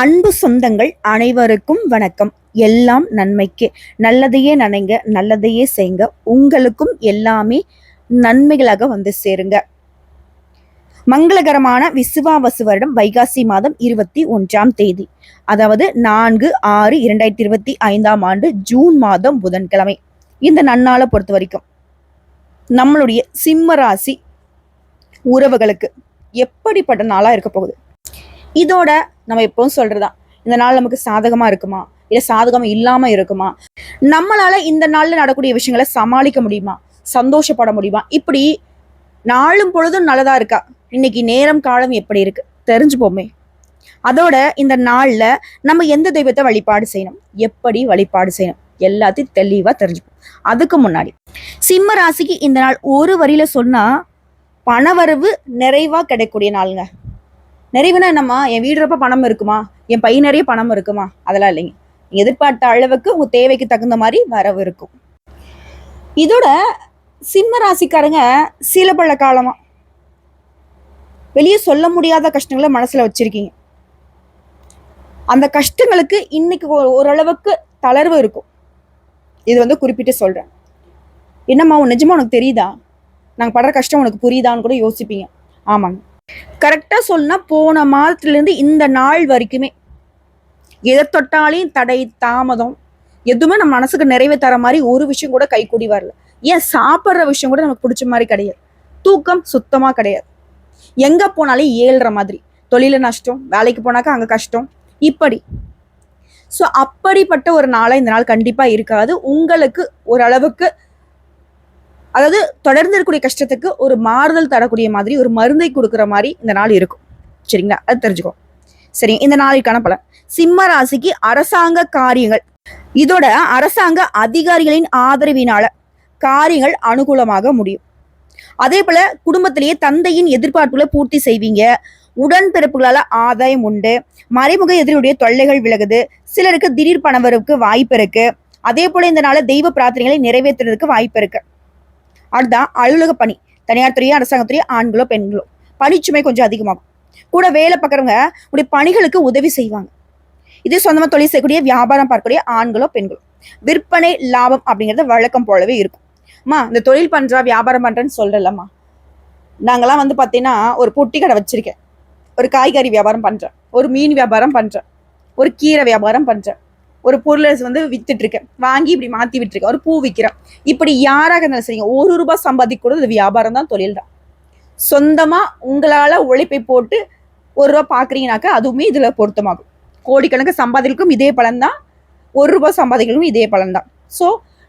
அன்பு சொந்தங்கள் அனைவருக்கும் வணக்கம். எல்லாம் நன்மைக்கு. நல்லதையே நினைங்க நல்லதையே செய்யுங்க உங்களுக்கும் எல்லாமே நன்மைகளாக வந்து சேருங்க. மங்களகரமான விசுவாவசு வருடம் வைகாசி மாதம் இருபத்தி ஒன்றாம் தேதி. அதாவது நான்கு ஆறு இரண்டாயிரத்தி இருபத்தி ஐந்தாம் ஆண்டு ஜூன் மாதம் புதன்கிழமை. இந்த நன்னாளை பொறுத்த வரைக்கும் நம்மளுடைய சிம்ம ராசி உறவுகளுக்கு எப்படிப்பட்ட நாளாக இருக்க போகுது? இதோட நம்ம எப்பவும் சொல்றதுதான் இந்த நாள் நமக்கு சாதகமா இருக்குமா? இல்ல சாதகம் இல்லாம இருக்குமா? நம்மளால இந்த நாள்ல நடக்கூடிய விஷயங்களை சமாளிக்க முடியுமா? சந்தோஷப்பட முடியுமா? இப்படி நாளும் பொழுதும் நல்லதா இருக்கா? இன்னைக்கு நேரம் காலம் எப்படி இருக்கு? தெரிஞ்சுப்போமே. அதோட இந்த நாள்ல நம்ம எந்த தெய்வத்தை வழிபாடு செய்யணும்? எப்படி வழிபாடு செய்யணும்? எல்லாத்தையும் தெளிவா தெரிஞ்சுப்போம். அதுக்கு முன்னாடி சிம்ம ராசிக்கு இந்த நாள் ஒரு வரியில சொன்னா பணவரவு நிறைவா கிடைக்கக்கூடிய நாளுங்க. நிறைவுனா என்னம்மா? என் வீடுறப்ப பணம் இருக்குமா? என் பை நிறைய பணம் இருக்குமா? அதெல்லாம் இல்லைங்க. நீங்க எதிர்பார்த்த அளவுக்கு உங்க தேவைக்கு தகுந்த மாதிரி வரவு இருக்கும். இதோட சிம்ம ராசிக்காரங்க சில பல காலமா. வெளியே சொல்ல முடியாத கஷ்டங்களை மனசுல வச்சிருக்கீங்க. அந்த கஷ்டங்களுக்கு இன்னைக்கு ஓரளவுக்கு தளர்வு இருக்கும். இது வந்து குறிப்பிட்டு சொல்றேன். என்னம்மா உன் நிஜமா உனக்கு தெரியுதா? நாங்க படுற கஷ்டம் உனக்கு புரியுதான்னு கூட யோசிப்பீங்க. ஆமாங்க. கரெக்டாக சொன்னா போன மாதத்துலேருந்து இந்த நாள் வரைக்குமே எதை தொட்டாலையும் தடை தாமதம் எதுவுமே நம்ம மனசுக்கு நிறைவே தர மாதிரி ஒரு விஷயம் கூட கைகூடி வரல. ஏன் சாப்பிட்ற விஷயம் கூட நமக்கு பிடிச்ச மாதிரி கிடையாது. தூக்கம் சுத்தமாக கிடையாது. எங்கே போனாலும் ஏழ்ற மாதிரி. தொழில நஷ்டம் வேலைக்கு போனாக்கா அங்கே கஷ்டம். இப்படி. ஸோ அப்படிப்பட்ட ஒரு நாளாக இந்த நாள் கண்டிப்பாக இருக்காது. உங்களுக்கு ஓரளவுக்கு அதாவது தொடர்ந்து இருக்கக்கூடிய கஷ்டத்துக்கு ஒரு மாறுதல் தரக்கூடிய மாதிரி ஒரு மருந்தை கொடுக்குற மாதிரி இந்த நாள் இருக்கும். சரிங்களா? அது தெரிஞ்சுக்கோ. சரி இந்த நாளைக்கான பலன். சிம்ம ராசிக்கு அரசாங்க காரியங்கள். இதோட அரசாங்க அதிகாரிகளின் ஆதரவினால காரியங்கள் அனுகூலமாக முடியும். அதே போல குடும்பத்திலேயே தந்தையின் எதிர்பார்ப்புகளை பூர்த்தி செய்வீங்க. உடன்பிறப்புகளால ஆதாயம் உண்டு. மறைமுக எதிரியுடைய தொல்லைகள் விலகுது. சிலருக்கு திடீர் பணவருக்கு வாய்ப்பு இருக்கு. அதே போல இந்த நாள தெய்வ பிரார்த்தனைகளை நிறைவேற்றுறதுக்கு வாய்ப்பு இருக்கு. அதுதான் அலுவலக பணி தனியார் துறையோ அரசாங்கத்துறையோ ஆண்களோ பெண்களோ. பணிச்சுமை கொஞ்சம் அதிகமாகும். கூட வேலை பார்க்குறவங்க உடைய பணிகளுக்கு உதவி செய்வாங்க. இதே சொந்தமாக தொழில் செய்யக்கூடிய வியாபாரம் பார்க்கக்கூடிய ஆண்களோ பெண்களோ. விற்பனை லாபம் அப்படிங்கிறது வழக்கம் போலவே இருக்கும். அம்மா இந்த தொழில் பண்ணுறா வியாபாரம் பண்ணுறேன்னு சொல்றலம்மா நாங்களாம் வந்து பார்த்தீங்கன்னா ஒரு பொட்டி கடை வச்சுருக்கேன். ஒரு காய்கறி வியாபாரம் பண்ணுறேன் ஒரு மீன் வியாபாரம் பண்ணுறேன் ஒரு கீரை வியாபாரம் பண்ணுறேன் ஒரு பொருளை வந்து வித்துட்ருக்கேன் வாங்கி இப்படி மாற்றி விட்டுருக்கேன். ஒரு பூ விற்கிறேன் இப்படி யாராக இருந்தாலும் சரிங்க ஒரு ரூபாய் சம்பாதிக்கூட இது வியாபாரம் தான் தொழில் தான். சொந்தமாக உங்களால் உழைப்பை போட்டு ஒரு ரூபா பார்க்குறீங்கனாக்கா அதுவுமே இதில் பொருத்தமாகும். கோடிக்கணக்கு சம்பாதிக்கும் இதே பலன் தான். ஒரு ரூபாய் சம்பாதிக்கிறதுக்கும் இதே பலன் தான். ஸோ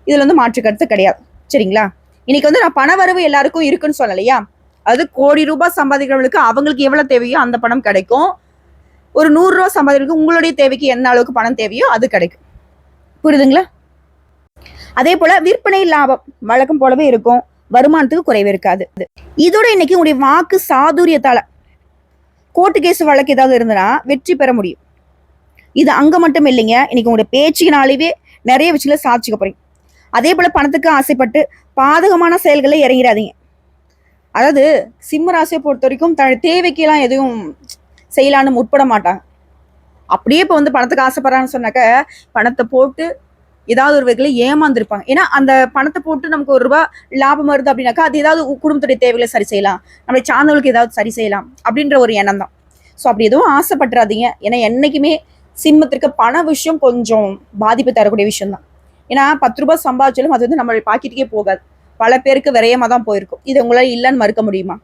இதில் வந்து மாற்று கருத்து கிடையாது. சரிங்களா? இன்னைக்கு வந்து நான் பண வரவு எல்லாருக்கும் இருக்குன்னு சொல்லலையா? அது கோடி ரூபாய் சம்பாதிக்கிறவங்களுக்கு அவங்களுக்கு எவ்வளோ தேவையோ அந்த பணம் கிடைக்கும். ஒரு நூறுரூவா சம்பாதிக்கிறதுக்கு உங்களுடைய தேவைக்கு என்ன அளவுக்கு பணம் தேவையோ அது கிடைக்கும். புரியுதுங்களா? அதே போல விற்பனை லாபம் வழக்கம் போலவே இருக்கும். வருமானத்துக்கு குறைவு இருக்காது. இதோட இன்னைக்கு உங்களுடைய வாக்கு சாதுரியத்தால கோர்ட்டு கேஸ் வழக்கு ஏதாவது இருந்ததுன்னா வெற்றி பெற முடியும். இது அங்க மட்டும் இல்லைங்க. இன்னைக்கு உங்களுடைய பேச்சுக்கினாலேயே நிறைய விஷயங்களை சாதிச்சுக்க போறீங்க. அதே போல பணத்துக்கு ஆசைப்பட்டு பாதகமான செயல்களை இறங்கிடாதீங்க. அதாவது சிம்ம ராசியை பொறுத்த வரைக்கும் த தேவைக்கெல்லாம் எதுவும் செய்யலான்னு முற்பட மாட்டாங்க. அப்படியே இப்போ வந்து பணத்துக்கு ஆசைப்படுறான்னு சொன்னாக்க பணத்தை போட்டு ஏதாவது ஒரு வகையில் ஏமாந்துருப்பாங்க. ஏன்னா அந்த பணத்தை போட்டு நமக்கு ஒரு ரூபா லாபம் வருது அப்படின்னாக்கா அது ஏதாவது உ- குடும்பத்துடைய தேவைகளை சரி செய்யலாம். நம்மளுடைய சார்ந்தவர்களுக்கு ஏதாவது சரி செய்யலாம் அப்படின்ற ஒரு எண்ணம் தான். ஸோ அப்படி எதுவும் ஆசைப்பட்டுறாதீங்க. ஏன்னா என்றைக்குமே சிம்மத்திற்கு பண விஷயம் கொஞ்சம் பாதிப்பு தரக்கூடிய விஷயம் தான். ஏன்னா பத்து ரூபாய் சம்பாதிச்சாலும் அது வந்து நம்மளுடைய பாக்கெட்டுக்கே போகாது. பல பேருக்கு விரயமாக தான் போயிருக்கும். இது உங்களால் இல்லைன்னு மறுக்க முடியுமா?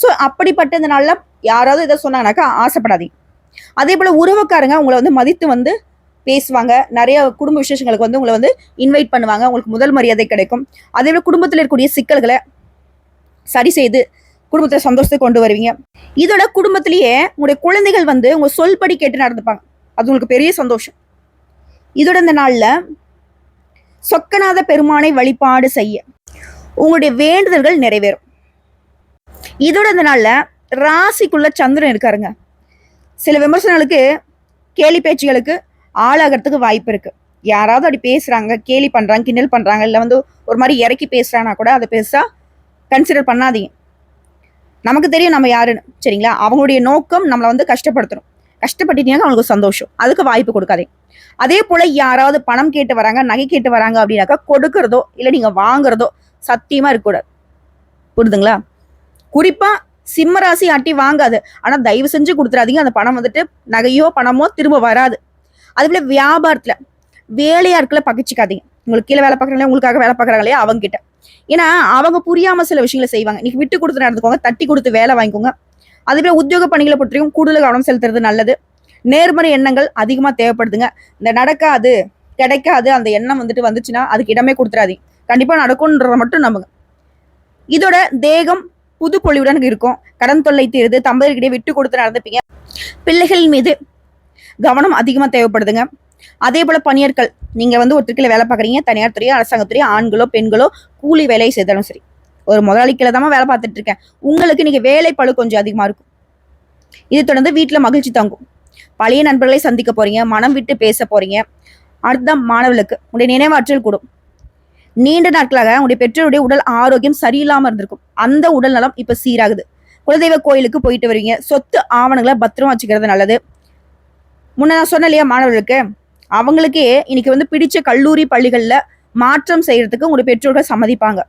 ஸோ அப்படிப்பட்ட இந்த நாளில் யாராவது இதை சொன்னாங்கனாக்கா ஆசைப்படாதீங்க. அதே போல் உறவுக்காரங்க உங்களை வந்து மதித்து வந்து பேசுவாங்க. நிறைய குடும்ப விசேஷங்களுக்கு வந்து உங்களை வந்து இன்வைட் பண்ணுவாங்க. உங்களுக்கு முதல் மரியாதை கிடைக்கும். அதே போல் குடும்பத்தில் இருக்கக்கூடிய சிக்கல்களை சரி செய்து குடும்பத்தை சந்தோஷத்தை கொண்டு வருவீங்க. இதோட குடும்பத்திலேயே உங்களுடைய குழந்தைகள் வந்து உங்க சொல்படி கேட்டு நடந்துப்பாங்க. அது உங்களுக்கு பெரிய சந்தோஷம். இதோட இந்த நாளில் சொக்கநாத பெருமானை வழிபாடு செய்ய உங்களுடைய வேண்டுதல்கள் நிறைவேறும். இதோட இந்த நாளில் ராசிக்குள்ள சந்திரன் இருக்காருங்க. சில விமர்சனங்களுக்கு கேலி பேச்சுகளுக்கு ஆளாகிறதுக்கு வாய்ப்பு இருக்கு. யாராவது அப்படி பேசுறாங்க கேலி பண்றாங்க கிண்டல் பண்றாங்க இல்லை வந்து ஒரு மாதிரி இறக்கி பேசுறாங்கன்னா கூட அதை பெருசா கன்சிடர் பண்ணாதீங்க. நமக்கு தெரியும் நம்ம யாருன்னு சரிங்களா? அவங்களுடைய நோக்கம் நம்மளை வந்து கஷ்டப்படுத்தணும். கஷ்டப்பட்டுட்டீங்கன்னா அவங்களுக்கு சந்தோஷம். அதுக்கு வாய்ப்பு கொடுக்காதீங்க. அதே போல யாராவது பணம் கேட்டு வராங்க நகை கேட்டு வராங்க அப்படின்னாக்கா கொடுக்கறதோ இல்லை நீங்க வாங்குறதோ சத்தியமா இருக்கக்கூடாது. புரிதுங்களா? குறிப்பா சிம்ம ராசி அட்டி வாங்காது. ஆனா தயவு செஞ்சு கொடுத்துறாதீங்க அந்த பணம் வந்துட்டு நகையோ பணமோ திரும்ப வராது. அதுபோல வியாபாரத்துல வேலையாட்களை பகிச்சிக்காதீங்க. உங்களுக்கு கீழே வேலை பார்க்குறாங்களே உங்களுக்காக வேலை பார்க்குறாங்களே அவங்க கிட்ட ஏன்னா அவங்க புரியாம சில விஷயங்களை செய்வாங்க. இன்னைக்கு விட்டு கொடுத்து நடந்துக்கோங்க தட்டி கொடுத்து வேலை வாங்கிக்கோங்க. அதுபோல உத்தியோக பணிகளை பற்றியும் கூடுதல் கவனம் செலுத்துறது நல்லது. நேர்மறை எண்ணங்கள் அதிகமா தேவைப்படுதுங்க. இந்த நடக்காது கிடைக்காது அந்த எண்ணம் வந்துட்டு வந்துச்சுன்னா அதுக்கு இடமே கொடுத்துறாதீங்க கண்டிப்பா நடக்கும்ன்றத மட்டும் நம்புங்க. இதோட தேகம் புது இருக்கும். கடன் தொல்லை தீர்ந்து தம்பதியர்கிட்டயே விட்டு கொடுத்து நடந்துப்பீங்க. பிள்ளைகளின் மீது கவனம் அதிகமாக தேவைப்படுதுங்க. அதே போல பணியாட்கள் நீங்க வந்து ஒரு வேலை பார்க்குறீங்க. தனியார் துறையோ அரசாங்கத்துறையோ ஆண்களோ பெண்களோ கூலி வேலையை செய்தாலும் சரி. ஒரு முதலாளிக்கில தான் வேலை பார்த்துட்டு இருக்கேன். உங்களுக்கு நீங்கள் வேலை பளு கொஞ்சம் அதிகமாக இருக்கும். இதை தொடர்ந்து வீட்டில் மகிழ்ச்சி தங்கும். பழைய நண்பர்களை சந்திக்க போறீங்க. மனம் விட்டு பேச போறீங்க. அடுத்த மாணவர்களுக்கு உடைய நினைவாற்றல் கூடும். நீண்ட நாட்களாக அவங்களுடைய பெற்றோருடைய உடல் ஆரோக்கியம் சரியில்லாமல் இருந்திருக்கும். அந்த உடல் நலம் இப்போ சீராகுது. குலதெய்வ கோயிலுக்கு போயிட்டு வருவீங்க சொத்து ஆவணங்களை பத்திரமா வச்சுக்கிறது நல்லது. முன்ன நான் சொன்னேன் இல்லையா மாணவர்களுக்கு அவங்களுக்கே இன்னைக்கு வந்து பிடிச்ச கல்லூரி பள்ளிகள்ல மாற்றம் செய்யறதுக்கு உங்களுடைய பெற்றோர்கள் சம்மதிப்பாங்க.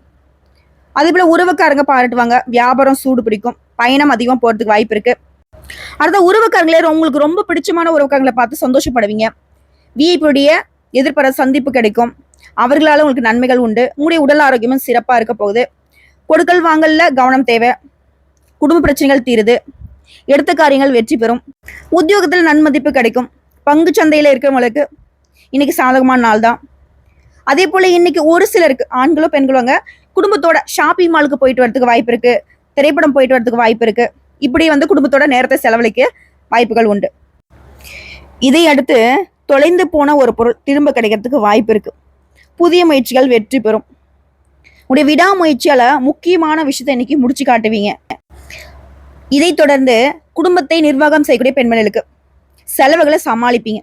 அதே போல உறவுக்காரங்க பாராட்டுவாங்க. வியாபாரம் சூடு பிடிக்கும். பயணம் அதிகமாக போறதுக்கு வாய்ப்பு இருக்கு. அடுத்த உறவுக்காரங்களே உங்களுக்கு ரொம்ப பிடிச்சமான உறவுக்காரங்களை பார்த்து சந்தோஷப்படுவீங்க. விஐபியுடைய எதிர்பார சந்திப்பு கிடைக்கும். அவர்களால உங்களுக்கு நன்மைகள் உண்டு. உங்களுடைய உடல் ஆரோக்கியமும் சிறப்பா இருக்க போகுது. கொடுக்கல் வாங்கல்ல கவனம் தேவை. குடும்ப பிரச்சனைகள் தீருது. எடுத்த காரியங்கள் வெற்றி பெறும். உத்தியோகத்தில் நன்மதிப்பு கிடைக்கும். பங்கு சந்தையில இருக்கிறவங்களுக்கு இன்னைக்கு சாதகமான நாள் தான். அதே போல இன்னைக்கு ஒரு சிலருக்கு ஆண்களோ பெண்களோங்க குடும்பத்தோட ஷாப்பிங் மாலுக்கு போயிட்டு வரதுக்கு வாய்ப்பு இருக்கு. திரைப்படம் போயிட்டு வரதுக்கு வாய்ப்பு இருக்கு. இப்படி வந்து குடும்பத்தோட நேரத்தை செலவழிக்க வாய்ப்புகள் உண்டு. இதை அடுத்து தொலைந்து போன ஒரு பொருள் திரும்ப கிடைக்கிறதுக்கு வாய்ப்பு இருக்கு. புதிய முயற்சிகள் வெற்றி பெறும். உடைய விடாமுயற்சியால முக்கியமான விஷயத்தை இன்னைக்கு முடிச்சு காட்டுவீங்க. இதை தொடர்ந்து குடும்பத்தை நிர்வாகம் செய்யக்கூடிய பெண்மணிகளுக்கு செலவுகளை சமாளிப்பீங்க.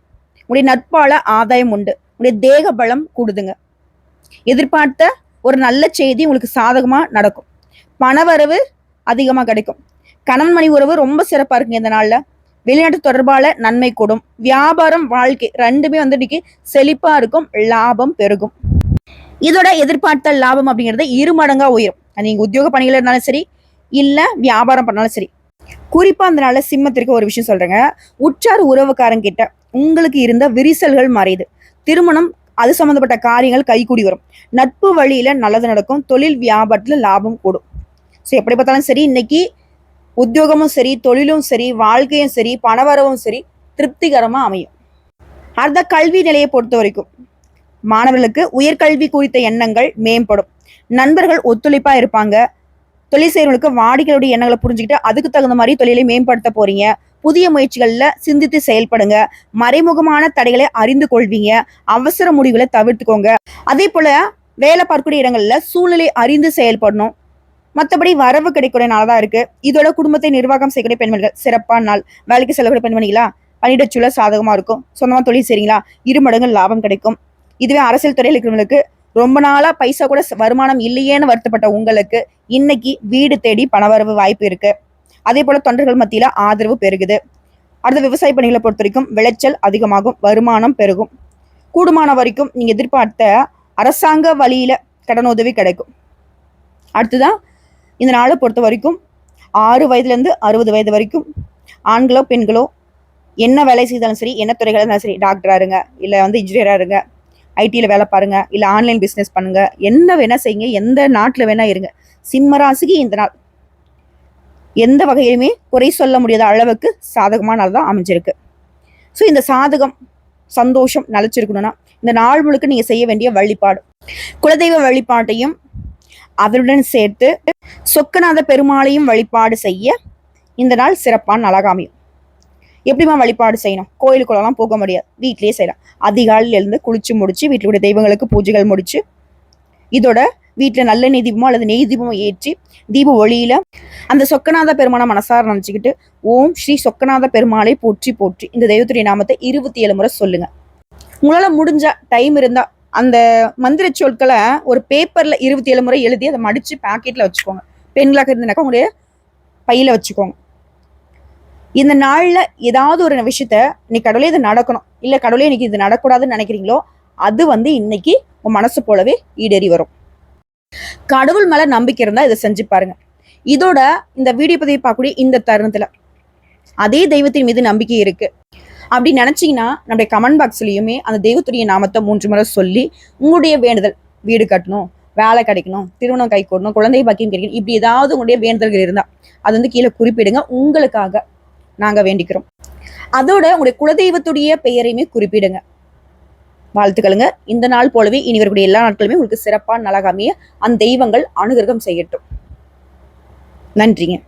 உடைய நட்பால ஆதாயம் உண்டு. உடைய தேக பலம் கூடுதுங்க. எதிர்பார்த்த ஒரு நல்ல செய்தி உங்களுக்கு சாதகமா நடக்கும். பணவரவு அதிகமாக கிடைக்கும். கணவன் மணி உறவு ரொம்ப சிறப்பாக இருக்குங்க இந்த நாளில். வெளிநாட்டு தொடர்பால நன்மை கூடும். வியாபாரம் வாழ்க்கை ரெண்டுமே வந்து இன்னைக்கு செழிப்பா இருக்கும் லாபம் பெருகும். இதோட எதிர்பார்த்த லாபம் அப்படிங்கிறது இரு மடங்கா உயரும். நீங்க உத்தியோக பணிகள் இருந்தாலும் சரி இல்ல வியாபாரம் பண்ணாலும் சரி. குறிப்பா அந்த நாள சிம்மத்திற்கு ஒரு விஷயம் சொல்றேங்க. உற்றார் உறவுக்காரங்க கிட்ட உங்களுக்கு இருந்த விரிசல்கள் மறையுது. திருமணம் அது சம்மந்தப்பட்ட காரியங்கள் கைகூடி வரும். நட்பு வழியில நல்லது நடக்கும் தொழில் வியாபாரத்துல லாபம் கூடும். ஸோ எப்படி பார்த்தாலும் சரி இன்னைக்கு உத்தியோகமும் சரி தொழிலும் சரி வாழ்க்கையும் சரி பணவரவும் சரி திருப்திகரமாக அமையும். அடுத்த கல்வி நிலையை பொறுத்த வரைக்கும் மாணவர்களுக்கு உயர்கல்வி குறித்த எண்ணங்கள் மேம்படும். நண்பர்கள் ஒத்துழைப்பாக இருப்பாங்க. தொழில் செய்கிறவங்களுக்கு வாடிக்கையுடைய எண்ணங்களை புரிஞ்சுக்கிட்டு அதுக்கு தகுந்த மாதிரி தொழிலை மேம்படுத்த போறீங்க. புதிய முயற்சிகளில் சிந்தித்து செயல்படுங்க. மறைமுகமான தடைகளை அறிந்து கொள்வீங்க. அவசர முடிவுகளை தவிர்த்துக்கோங்க. அதே போல வேலை பார்க்கக்கூடிய இடங்கள்ல சூழ்நிலை அறிந்து செயல்படணும். மற்றபடி வரவு கிடைக்கூடிய நாள் தான் இருக்கு. இதோட குடும்பத்தை நிர்வாகம் செய்யக்கூடிய பெண்மணிகள் சிறப்பான நாள். வேலைக்கு செல்லக்கூடிய பெண்மணிகளா? பணியிட சுழல் சாதகமா இருக்கும். சொந்தமா தொழில் செய்றீங்களா? இரு மடங்கு லாபம் கிடைக்கும். இதுவே அரசியல் துறையில் இருக்கிறவங்களுக்கு ரொம்ப நாளா பைசா கூட ச- வருமானம் இல்லையேன்னு வருத்தப்பட்ட உங்களுக்கு இன்னைக்கு வீடு தேடி பணவரவு வாய்ப்பு இருக்கு. அதே போல தொண்டர்கள் மத்தியில ஆதரவு பெருகுது. அடுத்த விவசாய பணிகளை பொறுத்த வரைக்கும் விளைச்சல் அதிகமாகும் வருமானம் பெருகும். கூடுமான வரைக்கும் நீங்க எதிர்பார்த்த அரசாங்க வழியில கடன் உதவி கிடைக்கும். அடுத்துதான் இந்த நாளை பொறுத்த வரைக்கும் ஆறு வயதுலேருந்து அறுபது வயது வரைக்கும் ஆண்களோ பெண்களோ என்ன வேலை செய்தாலும் சரி என்ன துறைகளாக இருந்தாலும் சரி டாக்டரா இருங்க இல்லை வந்து இன்ஜினியராக இருங்க ஐடியில் வேலை பாருங்கள் இல்லை ஆன்லைன் பிஸ்னஸ் பண்ணுங்கள் என்ன வேணால் செய்யுங்க எந்த நாட்டில் வேணால் இருங்க. சிம்மராசிக்கு இந்த நாள். எந்த வகையிலுமே குறை சொல்ல முடியாத அளவுக்கு சாதகமான நாள் தான் அமைஞ்சிருக்கு. ஸோ இந்த சாதகம் சந்தோஷம் நிலச்சிருக்கணும்னா இந்த நாள் முழுக்க நீங்கள் செய்ய வேண்டிய வழிபாடு. குலதெய்வ வழிபாட்டையும் அதனுடன் சேர்த்து சொக்கநாத பெருமாளையும் வழிபாடு செய்ய இந்த நாள் சிறப்பான நாளாக அமையும். எப்படிம்மா வழிபாடு செய்யணும்? கோயிலுக்குள்ளலாம் போக முடியாது. வீட்லேயே செய்யலாம். அதிகாலையில இருந்து குளிச்சு முடிச்சு வீட்டிலுடைய தெய்வங்களுக்கு பூஜைகள் முடிச்சு இதோட வீட்டில் நல்ல நெய் தீபமோ அல்லது நெய் தீபமோ ஏற்றி தீப ஒளியில அந்த சொக்கநாத பெருமானை மனசார நினச்சிக்கிட்டு ஓம் ஸ்ரீ சொக்கநாத பெருமாளை போற்றி போற்றி இந்த தெய்வத்துடைய நாமத்தை இருபத்தி ஏழு முறை சொல்லுங்க. உங்களால் முடிஞ்ச டைம் இருந்தால் அந்த மந்திர சொற்களை ஒரு பேப்பரில் இருபத்தி ஏழு முறை எழுதி அதை மடித்து பேக்கெட்டில் வச்சுக்கோங்க. பெண்களாக இருந்தனாக்கா உங்களுடைய பையில் வச்சுக்கோங்க. இந்த நாளில் ஏதாவது ஒரு விஷயத்த இன்னைக்கு கடவுளே இது நடக்கணும். இல்லை கடவுளே இன்னைக்கு இது நடக்கூடாதுன்னு நினைக்கிறீங்களோ அது வந்து இன்னைக்கு உன் மனசு போலவே ஈடேறி வரும். கடவுள் மேல நம்பிக்கை இருந்தால் இதை செஞ்சு பாருங்க. இதோட இந்த வீடியோ பதிவை பார்க்கக்கூடிய இந்த தருணத்துல அதே தெய்வத்தின் மீது நம்பிக்கை இருக்கு. அப்படி நினைச்சீங்கன்னா நம்முடைய கமெண்ட் பாக்ஸ்லயுமே அந்த தெய்வத்துடைய நாமத்தை மூன்று முறை சொல்லி உங்களுடைய வேண்டுதல் வீடு கட்டணும். வேலை கிடைக்கணும் திருமணம் கை கூடணும் குழந்தை பாக்கியம் கிடைக்கணும் இப்படி ஏதாவது உங்களுடைய வேண்டுதல்கள் இருந்தா அது வந்து கீழே குறிப்பிடுங்க. உங்களுக்காக நாங்க வேண்டிக்கிறோம். அதோட உங்களுடைய குலதெய்வத்துடைய பெயரையுமே குறிப்பிடுங்க. வாழ்த்துக்களுங்க. இந்த நாள் போலவே இனி வரக்கூடிய எல்லா நாட்களுமே உங்களுக்கு சிறப்பான நலகாமிய அந்த தெய்வங்கள் அனுகிரகம் செய்யட்டும். நன்றிங்க.